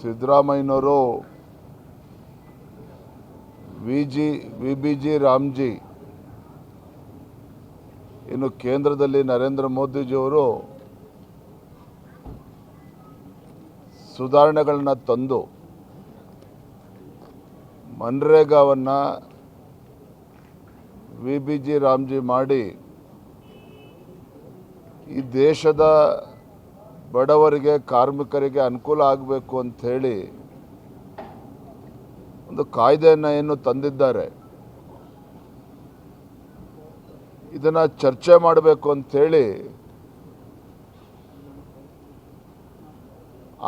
ಸಿದ್ದರಾಮಯ್ಯನವರು V G V B G Ramji, ಇನ್ನು ಕೇಂದ್ರದಲ್ಲಿ ನರೇಂದ್ರ ಮೋದಿಜಿಯವರು ಸುಧಾರಣೆಗಳನ್ನ ತಂದು ಮನ್ರೇಗಾವನ್ನು ವಿ ಬಿ ಜಿ ರಾಮ್ಜಿ ಮಾಡಿ ಈ ದೇಶದ ಬಡವರಿಗೆ, ಕಾರ್ಮಿಕರಿಗೆ ಅನುಕೂಲ ಆಗಬೇಕು ಅಂಥೇಳಿ ಒಂದು ಕಾಯ್ದೆಯನ್ನು ಏನು ತಂದಿದ್ದಾರೆ. ಇದನ್ನು ಚರ್ಚೆ ಮಾಡಬೇಕು ಅಂಥೇಳಿ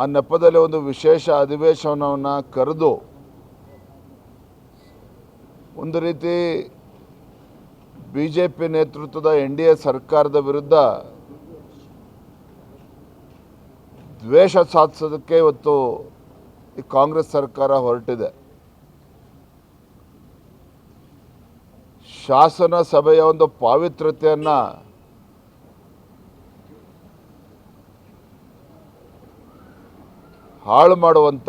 ಆ ನೆಪದಲ್ಲಿ ಒಂದು ವಿಶೇಷ ಅಧಿವೇಶನವನ್ನು ಕರೆದು ಒಂದು ರೀತಿ ಬಿ ಜೆ ಪಿ ನೇತೃತ್ವದ ಎನ್ ಡಿ ಎ ಸರ್ಕಾರದ ವಿರುದ್ಧ ದ್ವೇಷ ಸಾಧಿಸೋದಕ್ಕೆ ಇವತ್ತು ಈ ಕಾಂಗ್ರೆಸ್ ಸರ್ಕಾರ ಹೊರಟಿದೆ. ಶಾಸನ ಸಭೆಯ ಒಂದು ಪಾವಿತ್ರ್ಯತೆಯನ್ನು ಹಾಳು ಮಾಡುವಂಥ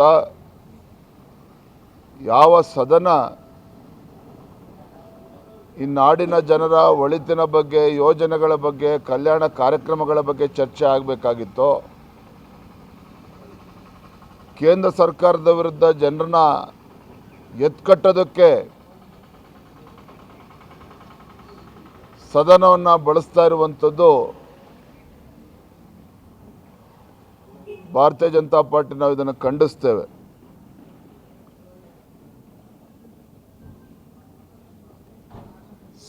ಯಾವ ಸದನ ಈ ನಾಡಿನ ಜನರ ಒಳಿತಿನ ಬಗ್ಗೆ ಯೋಜನೆಗಳ ಬಗ್ಗೆ ಕಲ್ಯಾಣ ಕಾರ್ಯಕ್ರಮಗಳ ಬಗ್ಗೆ ಚರ್ಚೆ ಆಗಬೇಕಾಗಿತ್ತು ಕೇಂದ್ರ ಸರ್ಕಾರದ ವಿರುದ್ಧ ಜನರನ್ನ ಎತ್ಕಟ್ಟೋದಕ್ಕೆ ಸದನವನ್ನು ಬಳಸ್ತಾ ಇರುವಂಥದ್ದು ಭಾರತೀಯ ಜನತಾ ಪಾರ್ಟಿ ನಾವು ಇದನ್ನು ಖಂಡಿಸ್ತೇವೆ.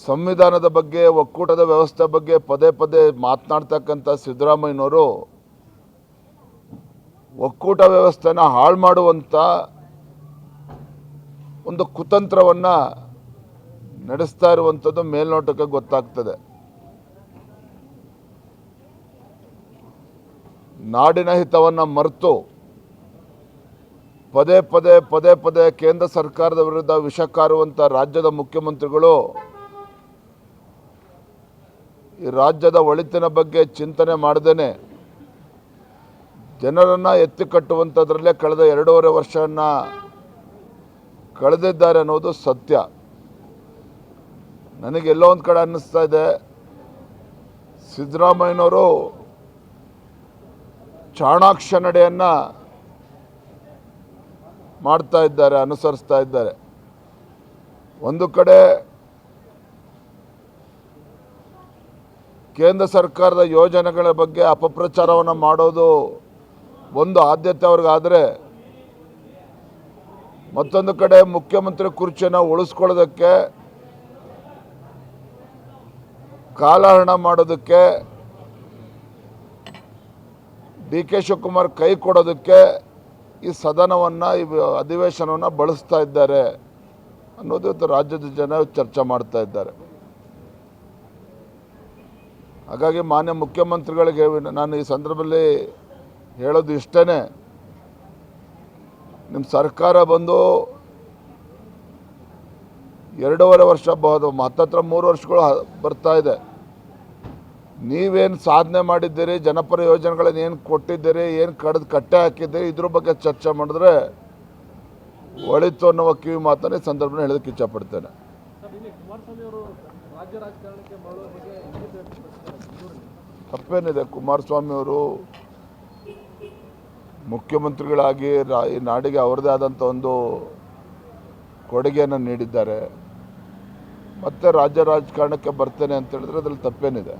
ಸಂವಿಧಾನದ ಬಗ್ಗೆ ಒಕ್ಕೂಟದ ವ್ಯವಸ್ಥೆ ಬಗ್ಗೆ ಪದೇ ಪದೇ ಮಾತನಾಡ್ತಕ್ಕಂಥ ಸಿದ್ದರಾಮಯ್ಯನವರು ಒಕ್ಕೂಟ ವ್ಯವಸ್ಥೆನ ಹಾಳು ಮಾಡುವಂಥ ಒಂದು ಕುತಂತ್ರವನ್ನು ನಡೆಸ್ತಾ ಇರುವಂಥದ್ದು ಮೇಲ್ನೋಟಕ್ಕೆ ಗೊತ್ತಾಗ್ತದೆ. ನಾಡಿನ ಹಿತವನ್ನು ಮರೆತು ಪದೇ ಪದೇ ಪದೇ ಪದೇ ಕೇಂದ್ರ ಸರ್ಕಾರದ ವಿರುದ್ಧ ವಿಷ ಕಾರುವಂಥ ರಾಜ್ಯದ ಮುಖ್ಯಮಂತ್ರಿಗಳು ಈ ರಾಜ್ಯದ ಒಳಿತಿನ ಬಗ್ಗೆ ಚಿಂತನೆ ಮಾಡ್ದೇನೆ ಜನರನ್ನು ಎತ್ತಿ ಕಟ್ಟುವಂಥದ್ರಲ್ಲೇ ಕಳೆದ ಎರಡೂವರೆ ವರ್ಷವನ್ನು ಕಳೆದಿದ್ದಾರೆ ಅನ್ನೋದು ಸತ್ಯ. ನನಗೆಲ್ಲೋ ಒಂದು ಕಡೆ ಅನ್ನಿಸ್ತಾ ಇದೆ. ಸಿದ್ದರಾಮಯ್ಯನವರು ಚಾಣಾಕ್ಷ ನಡೆಯನ್ನು ಮಾಡ್ತಾ ಇದ್ದಾರೆ, ಅನುಸರಿಸ್ತಾ ಇದ್ದಾರೆ. ಒಂದು ಕಡೆ ಕೇಂದ್ರ ಸರ್ಕಾರದ ಯೋಜನೆಗಳ ಬಗ್ಗೆ ಅಪಪ್ರಚಾರವನ್ನು ಮಾಡೋದು ಒಂದು ಆದ್ಯತೆ ಅವ್ರಿಗಾದರೆ ಮತ್ತೊಂದು ಕಡೆ ಮುಖ್ಯಮಂತ್ರಿ ಕುರ್ಚಿಯನ್ನು ಉಳಿಸ್ಕೊಳ್ಳೋದಕ್ಕೆ, ಕಾಲಹರಣ ಮಾಡೋದಕ್ಕೆ, ಡಿ ಕೆ ಶಿವಕುಮಾರ್ ಕೈ ಕೊಡೋದಕ್ಕೆ ಈ ಸದನವನ್ನು, ಈ ಅಧಿವೇಶನವನ್ನು ಬಳಸ್ತಾ ಇದ್ದಾರೆ ಅನ್ನೋದು ರಾಜ್ಯದ ಜನ ಚರ್ಚೆ ಮಾಡ್ತಾ ಇದ್ದಾರೆ. ಹಾಗಾಗಿ ಮಾನ್ಯ ಮುಖ್ಯಮಂತ್ರಿಗಳಿಗೆ ನಾನು ಈ ಸಂದರ್ಭದಲ್ಲಿ ಹೇಳೋದು ಇಷ್ಟೇ ನಿಮ್ಮ ಸರ್ಕಾರ ಬಂದು ಎರಡೂವರೆ ವರ್ಷ ಬಹುದು ಹತ್ತತ್ರ ಮೂರು ವರ್ಷಗಳು ಬರ್ತಾ ಇದೆ ನೀವೇನು ಸಾಧನೆ ಮಾಡಿದ್ದೀರಿ, ಜನಪರ ಯೋಜನೆಗಳನ್ನು ಏನು ಕೊಟ್ಟಿದ್ದೀರಿ, ಏನು ಕಡ್ದು ಕಟ್ಟೆ ಹಾಕಿದ್ದೀರಿ, ಇದ್ರ ಬಗ್ಗೆ ಚರ್ಚೆ ಮಾಡಿದ್ರೆ ಒಳಿತು ಅನ್ನುವ ಕಿವಿ ಮಾತನ್ನು ಈ ಸಂದರ್ಭದಲ್ಲಿ ಹೇಳೋದಕ್ಕೆ ಇಚ್ಛಪಡ್ತೇನೆ. ತಪ್ಪೇನಿದೆ ಕುಮಾರಸ್ವಾಮಿ ಅವರು ಮುಖ್ಯಮಂತ್ರಿಗಳಾಗಿ ರಾ, ಈ ನಾಡಿಗೆ ಅವರದೇ ಆದಂಥ ಒಂದು ಕೊಡುಗೆಯನ್ನು ನೀಡಿದ್ದಾರೆ. ಮತ್ತೆ ರಾಜ್ಯ ರಾಜಕಾರಣಕ್ಕೆ ಬರ್ತೇನೆ ಅಂತ ಹೇಳಿದ್ರೆ ಅದ್ರಲ್ಲಿ ತಪ್ಪೇನಿದೆ.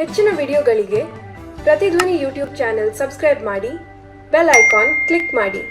ಹೆಚ್ಚಿನ ವಿಡಿಯೋಗಳಿಗೆ ಪ್ರತಿಧ್ವನಿ ಯೂಟ್ಯೂಬ್ ಚಾನೆಲ್ ಸಬ್ಸ್ಕ್ರೈಬ್ ಮಾಡಿ, ಬೆಲ್ ಐಕಾನ್ ಕ್ಲಿಕ್ ಮಾಡಿ.